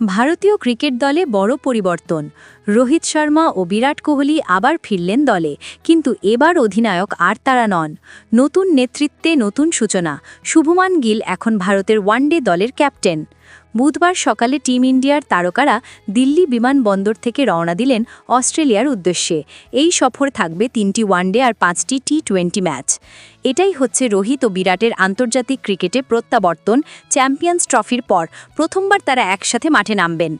ভারতীয় ক্রিকেট দলে বড় পরিবর্তন। রোহিত শর্মা ও বিরাট কোহলি আবার ফিরলেন দলে, কিন্তু এবার অধিনায়ক আর তারা নন। নতুন নেতৃত্বে নতুন সূচনা। শুভমান গিল এখন ভারতের ওয়ানডে দলের ক্যাপ্টেন। বুধবার সকালে টিম ইন্ডিয়ার তারকারা দিল্লি বিমানবন্দর থেকে রওনা দিলেন অস্ট্রেলিয়ার উদ্দেশ্যে। এই সফর থাকবে তিনটি ওয়ানডে আর পাঁচটি টি টোয়েন্টি ম্যাচ। এটাই হচ্ছে রোহিত ও বিরাটের আন্তর্জাতিক ক্রিকেটে প্রত্যাবর্তন চ্যাম্পিয়ন্স ট্রফির পর প্রথমবার তারা একসাথে মাঠে নামবেন।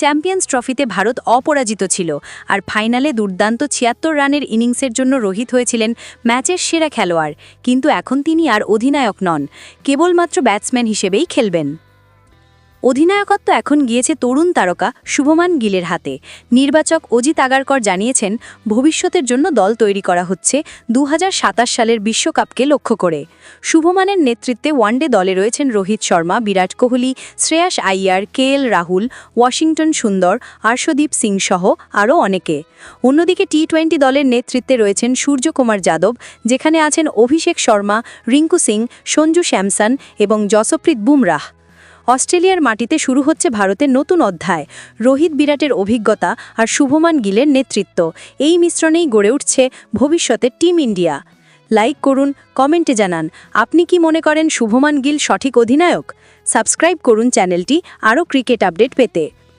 চ্যাম্পিয়ন্স ট্রফিতে ভারত অপরাজিত ছিল আর ফাইনালে দুর্দান্ত ছিয়াত্তর রানের ইনিংসের জন্য রোহিত হয়েছিলেন ম্যাচের সেরা খেলোয়াড়, কিন্তু এখন তিনি আর অধিনায়ক নন, কেবলমাত্র ব্যাটসম্যান হিসেবেই খেলবেন। অধিনায়কত্ব এখন গিয়েছে তরুণ তারকা শুভমান গিলের হাতে। নির্বাচক অজিত আগারকর জানিয়েছেন, ভবিষ্যতের জন্য দল তৈরি করা হচ্ছে দু হাজার সাতাশ সালের বিশ্বকাপকে লক্ষ্য করে। শুভমানের নেতৃত্বে ওয়ানডে দলে রয়েছেন Rohit Sharma, Virat Kohli, Shreyas Iyer, K L Rahul, Washington Sundar, Arshdeep Singh সহ আরও অনেকে। অন্যদিকে টি টোয়েন্টি দলের নেতৃত্বে রয়েছেন সূর্যকুমার যাদব, যেখানে আছেন অভিষেক শর্মা, রিঙ্কু সিং, সঞ্জু শ্যামসন এবং যশপ্রীত বুমরাহ। অস্ট্রেলিয়ার মাটিতে শুরু হচ্ছে ভারতের নতুন অধ্যায়। রোহিত বিরাটের অভিজ্ঞতা আর শুভমান গিলের নেতৃত্ব। এই মিশ্রণেই গড়ে উঠছে ভবিষ্যতের টিম ইন্ডিয়া। লাইক করুন, কমেন্টে জানান, আপনি কি মনে করেন শুভমান গিল সঠিক অধিনায়ক? সাবস্ক্রাইব করুন চ্যানেলটি, আরও ক্রিকেট আপডেট পেতে।